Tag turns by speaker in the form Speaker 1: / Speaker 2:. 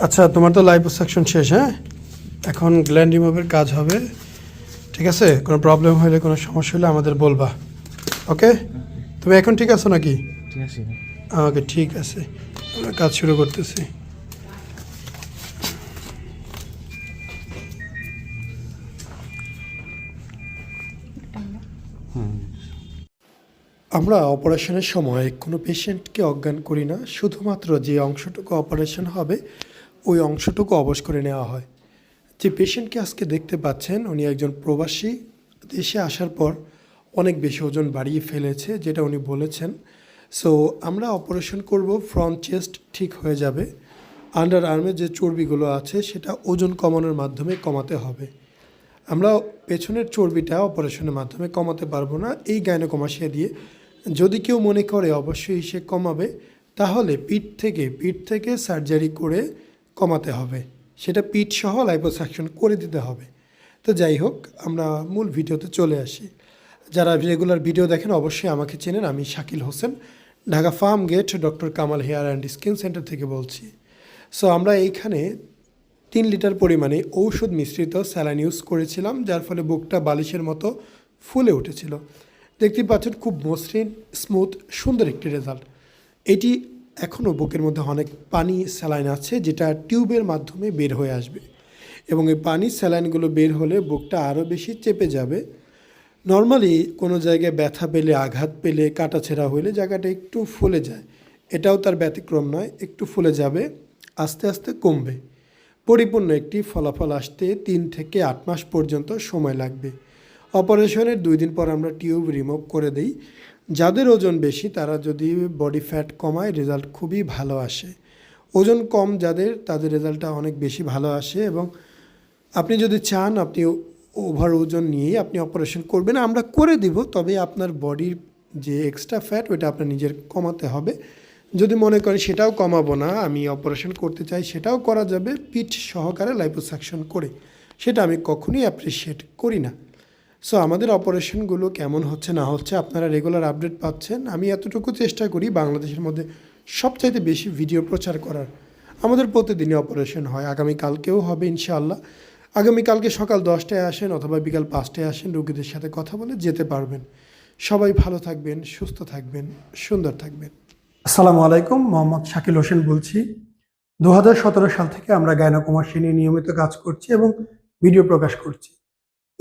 Speaker 1: আচ্ছা তোমার তো লাইফ সেকশন শেষ হ্যাঁ? এখন গ্ল্যান্ড রিমুভের কাজ হবে ঠিক আছে? কোনো প্রবলেম হলে কোনো সমস্যা হলে আমাদের বলবা ওকে? তুমি এখন ঠিক আছো নাকি?
Speaker 2: ঠিক আছে।
Speaker 1: আমাকে ঠিক আছে। আমরা কাজ শুরু করতেছি। আমরা অপারেশনের সময় কোনো পেশেন্টকে অজ্ঞান করি না শুধুমাত্র যে অংশটুকু অপারেশন হবে ওই অংশটুকু অবশ করে নেওয়া হয়। যে পেশেন্টকে আজকে দেখতে পাচ্ছেন, উনি একজন প্রবাসী। দেশে আসার পর অনেক বেশি ওজন বাড়িয়ে ফেলেছে, যেটা উনি বলেছেন। সো আমরা অপারেশন করব ফ্রন্ট চেস্ট ঠিক হয়ে যাবে। আন্ডার আর্মের যে চর্বিগুলো আছে, সেটা ওজন কমানোর মাধ্যমে কমাতে হবে। আমরা পেছনের চর্বিটা অপারেশনের মাধ্যমে কমাতে পারব না। এই গাইনোকমাসিয়া দিয়ে যদি কেউ মনে করে, অবশ্যই সে কমাবে। তাহলে পিঠ থেকে পিঠ থেকে সার্জারি করে কমাতে হবে। সেটা পিঠ সহ লাইপোসাকশন করে দিতে হবে। তো যাই হোক, আমরা মূল ভিডিওতে চলে আসি। যারা রেগুলার ভিডিও দেখেন, অবশ্যই আমাকে চেনেন। আমি Shakil Hossain, Dhaka farm gate doctor Kamal hair and skin centre থেকে বলছি। সো আমরা এইখানে তিন লিটার পরিমাণে ঔষধ মিশ্রিত স্যালাইন ইউজ করেছিলাম, যার ফলে বুকটা বালিশের মতো ফুলে উঠেছিল। দেখতে পাচ্ছেন, খুব মসৃণ স্মুথ সুন্দর একটি রেজাল্ট এটি এখনও বুকের মধ্যে অনেক পানি স্যালাইন আছে, যেটা টিউবের মাধ্যমে বের হয়ে আসবে। এবং এই পানি স্যালাইনগুলো বের হলে বুকটা আরও বেশি চেপে যাবে। নর্মালি কোনো জায়গায় ব্যথা পেলে, আঘাত পেলে, কাটাছেঁড়া হলে জায়গাটা একটু ফুলে যায়। এটাও তার ব্যতিক্রম নয়, একটু ফুলে যাবে, আস্তে আস্তে কমবে। পরিপূর্ণ একটি ফলাফল আসতে তিন থেকে আট মাস পর্যন্ত সময় লাগবে। অপারেশনের দুই দিন পর আমরা টিউব রিমুভ করে দিই। যাদের ওজন বেশি, তারা যদি বডি ফ্যাট কমায় রেজাল্ট খুবই ভালো আসে। ওজন কম যাদের, তাদের রেজাল্টটা অনেক বেশি ভালো আসে এবং আপনি যদি চান, আপনি ওভার ওজন নিয়েই আপনি অপারেশন করবেন। আমরা করে দিব, তবে আপনার বডির যে এক্সট্রা ফ্যাট ওটা আপনার নিজের কমাতে হবে। যদি মনে করেন সেটাও কমাবো না, আমি অপারেশন করতে চাই, সেটাও করা যাবে। পিঠ সহকারে লাইপোসাকশন করে, সেটা আমি কখনোই অ্যাপ্রিসিয়েট করি না। সো আমাদের অপারেশনগুলো কেমন হচ্ছে না হচ্ছে আপনারা রেগুলার আপডেট পাচ্ছেন। আমি এতটুকু চেষ্টা করি বাংলাদেশের মধ্যে সবচাইতে বেশি ভিডিও প্রচার করার। আমাদের প্রতিদিনই অপারেশন হয়। আগামীকালকেও হবে ইনশাআল্লাহ। আগামীকালকে সকাল দশটায় আসেন অথবা বিকাল পাঁচটায় আসেন, রোগীদের সাথে কথা বলে যেতে পারবেন। সবাই ভালো থাকবেন, সুস্থ থাকবেন, সুন্দর থাকবেন। আসসালামু আলাইকুম, মোহাম্মদ শাকিল হোসেন বলছি। দু হাজার সতেরো সাল থেকে আমরা গায়নাকুমাসী নিয়ে নিয়মিত কাজ করছি এবং ভিডিও প্রকাশ করছি।